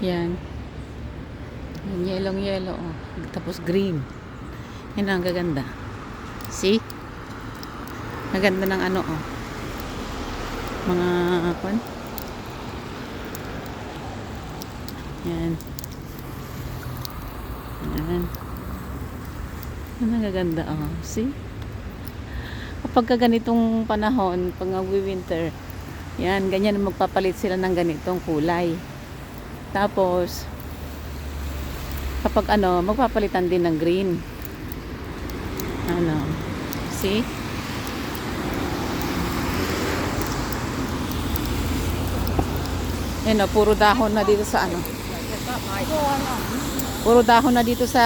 Yan. Yan, yellow yellow. Oh. Tapos green. Yan ang gaganda. See? Naganda ng ano oh. Mga kwan. Yan. Yan. Yan ang gaganda oh. See? Kapag ka ganitong panahon, pag nagwi-winter, yan, ganyan magpapalit sila ng ganitong kulay. Tapos, kapag ano, magpapalitan din ng green. Ano, see? Yan o, puro dahon na dito sa ano. Puro dahon na dito sa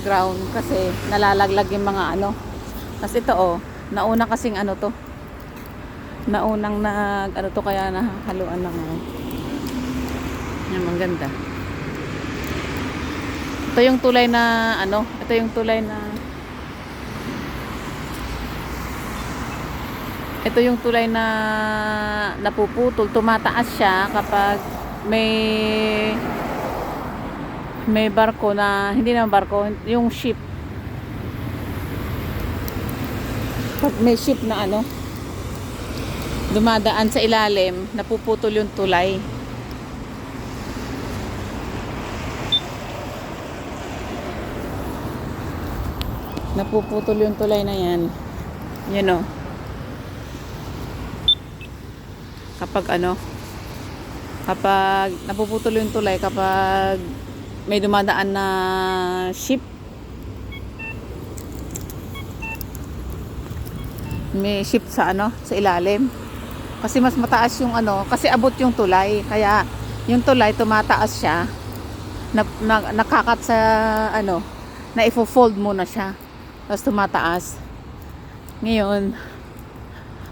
ground kasi nalalaglag yung mga ano. Kasi ito oh, nauna kasing ano to. Naunang nag ano to kaya nahaluan ng ano. Yan, ang ganda. Ito yung tulay na ano, ito yung tulay na Ito yung tulay na napuputol, tumataas siya kapag may may barko na hindi naman barko, yung ship. Pag may ship na ano dumadaan sa ilalim, napuputol yung tulay. Napuputol yung tulay na yan. Yun o. Kapag ano, kapag napuputol yung tulay, kapag may dumadaan na ship, may ship sa ano, sa ilalim. Kasi mas mataas yung ano, kasi abot yung tulay. Kaya yung tulay tumataas siya. Na, na, nakakat sa ano, na ifo-fold mo na siya. Tapos tumataas. Ngayon,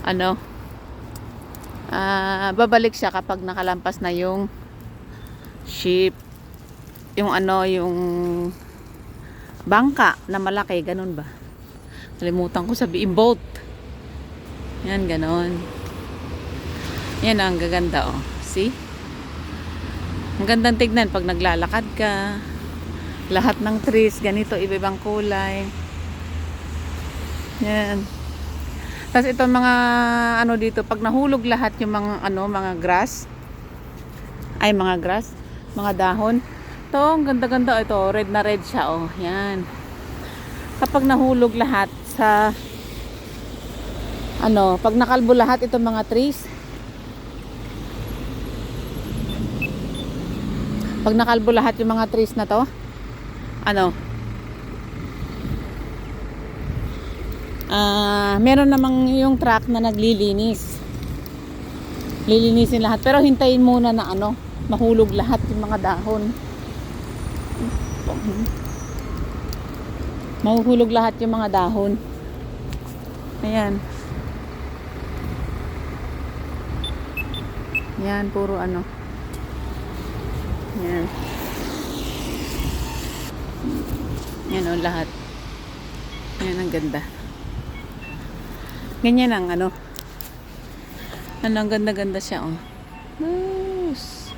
ano, ah babalik siya kapag nakalampas na yung ship. Yung ano, yung bangka na malaki, ganun ba? Kalimutan ko sabihin, boat. Yan, ganon. Yan ang gaganda, oh. See? Ang gandang tignan pag naglalakad ka. Lahat ng trees, ganito, iba-ibang kulay. Yan. Tapos itong mga ano dito, pag nahulog lahat yung mga ano, mga grass, ay mga grass, mga dahon. Ito, ang ganda-ganda ito, red na red siya, oh. Yan. Kapag nahulog lahat sa ano, pag nakalbo lahat itong mga trees, pag nakalbo lahat yung mga trees na to, ano, ah, meron namang yung truck na naglilinis. Lilinisin lahat. Pero hintayin muna na ano, mahulog lahat yung mga dahon. Mahuhulog lahat yung mga dahon. Ayan. Yan, puro ano. Yan. Yan o, lahat. Yan, ang ganda. Ganyan ang ano. Ano, ang ganda-ganda siya, oh. Nice.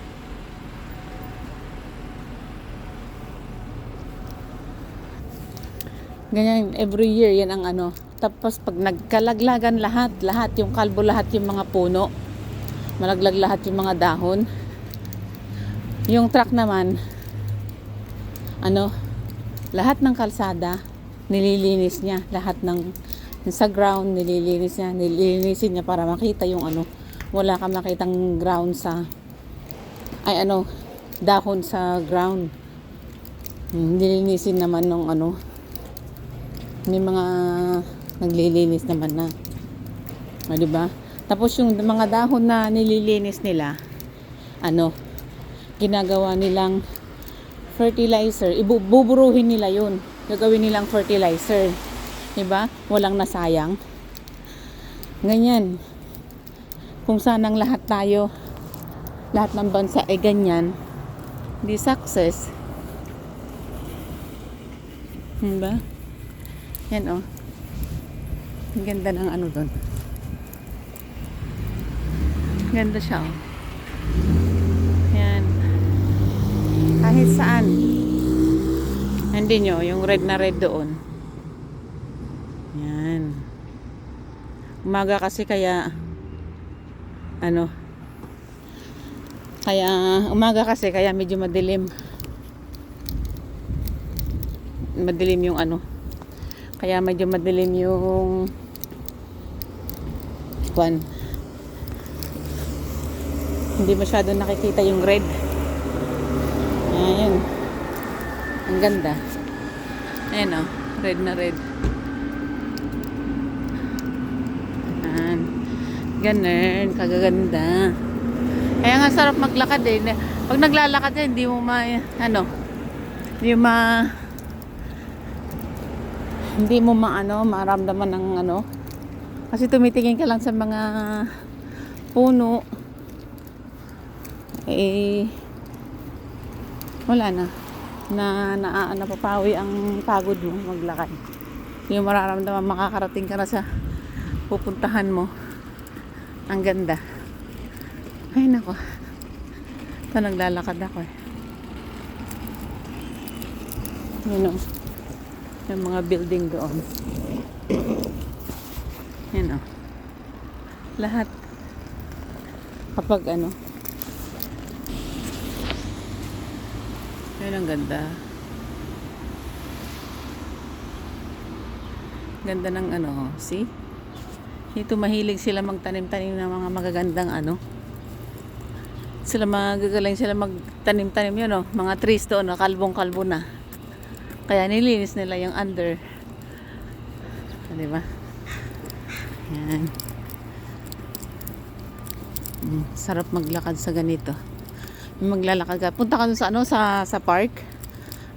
Ganyan, every year, yan ang ano. Tapos, pag nagkalaglagan lahat, lahat, yung kalbo, lahat yung mga puno. Malaglag lahat yung mga dahon. Yung truck naman, ano, lahat ng kalsada, nililinis niya. Lahat ng, sa ground, nililinis niya. Nililinisin niya para makita yung ano, wala ka makitang ground sa, ay ano, dahon sa ground. Hmm, Nililinisin naman ng ano, may mga naglilinis naman na. O, di ba? Tapos yung mga dahon na nililinis nila, ano, ginagawa nilang fertilizer. Ibuburuhin nila yun. Gagawin nilang fertilizer. Diba? Walang nasayang. Ganyan. Kung sanang lahat tayo, lahat ng bansa ay ganyan, di success. Diba? Yan oh. Ang ganda ng ano doon. Ganda siya oh. Yan. Kahit saan. Hindi nyo, yung red na red doon. Yan. Umaga kasi kaya ano kaya umaga kasi kaya medyo madilim. Madilim yung ano. Kaya medyo madilim yung kwan. Hindi masyado nakikita yung red. Ayan. Ang ganda. Ayan o. Red na red. Ayan. Ganun. Kagaganda. Kaya nga sarap maglakad eh. Pag naglalakad ka, hindi mo ma... Ano? Hindi mo ma... Hindi mo maano, maramdaman ng ano. Kasi tumitingin ka lang sa mga puno. Eh, wala na. Na, na napapawi ang pagod mo maglakad. Mo mararamdaman, makakarating ka na sa pupuntahan mo. Ang ganda. Ay, nako. Ito, naglalakad ako eh. Yun o. Yung mga building doon. Yan o. Lahat. Kapag ano. Yan ang ganda. Ganda ng ano, see? Dito mahilig sila magtanim-tanim ng mga magagandang ano. Sila magagaling sila magtanim-tanim yun oh. Mga trees doon, oh, kalbong-kalbo na. Kaya nilinis nila yung under. Ah, Di ba? Yan. Mm, sarap maglakad sa ganito. Maglalakad ka. Punta ka sa ano sa sa park.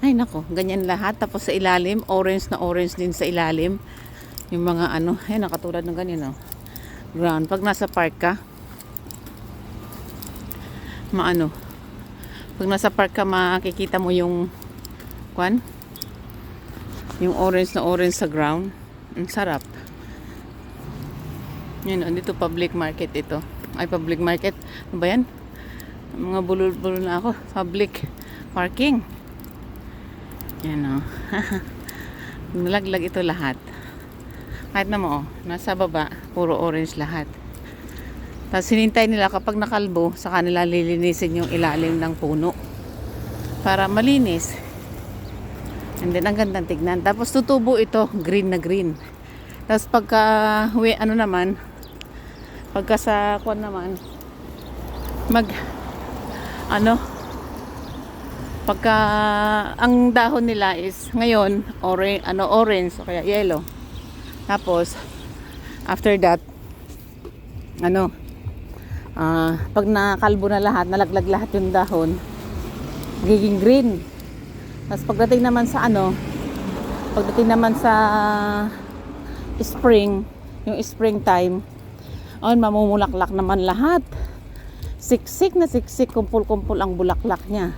Ay nako, ganyan lahat tapos sa ilalim, orange na orange din sa ilalim. Yung mga ano, ay nakatulad ng ganyan oh. Ground. Pag nasa park ka, maano. Pag nasa park ka, makikita mo yung kwan, yung orange na orange sa ground. Ang sarap. Yan, oh, dito public market ito. Ay, public market. Ano ba yan? Mga bulol-bulol na ako. Public parking. Yan o. Nalaglag ito lahat. Kahit na mo, oh, nasa baba, puro orange lahat. Tapos sinintay nila kapag nakalbo, sa kanila lilinisin yung ilalim ng puno. Para malinis. And then, ang gandang tignan. Tapos tutubo ito, green na green. Tapos pagka, we, ano naman, pagka sa kwan naman, mag, ano, pagka, ang dahon nila is, ngayon, orange, ano, orange, o kaya yellow. Tapos, after that, ano, ah, pag nakalbo na lahat, nalaglag lahat yung dahon, magiging green. Tapos pagdating naman sa ano, pagdating naman sa spring, yung springtime, on mamumulaklak naman lahat. Siksik na siksik, kumpul-kumpul ang bulaklak niya.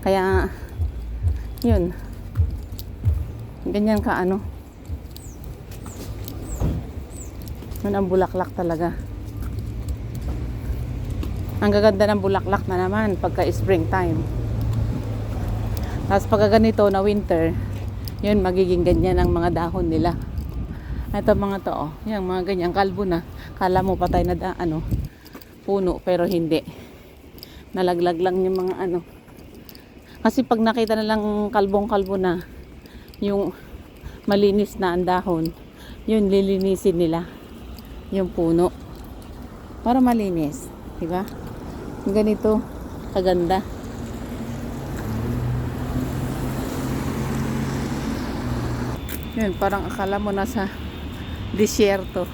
Kaya, yun. Ganyan ka ano. Yun ang bulaklak talaga. Ang gaganda ng bulaklak na naman pagka springtime. Tapos pagka ganito na winter, yun magiging ganyan ang mga dahon nila. Ito mga to, oh, yung mga ganyan kalbo na. Kala mo patay na da, ano, puno pero hindi. Nalaglag lang yung mga ano. Kasi pag nakita na lang kalbong-kalbo na, yung malinis na ang dahon, yun lilinisin nila yung puno para malinis, di? Ganito kaganda. Yun, parang akala mo nasa disyerto.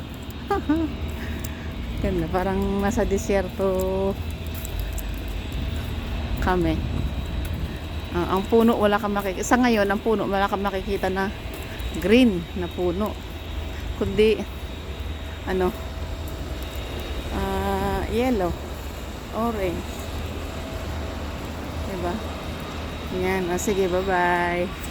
Ganda, parang nasa disyerto kami. Ah, ang puno wala kang makikita. Sa ngayon, ang puno wala kang makikita na green na puno. Kundi ano ah yellow, orange. Diba? Yan. Ah, sige, bye-bye.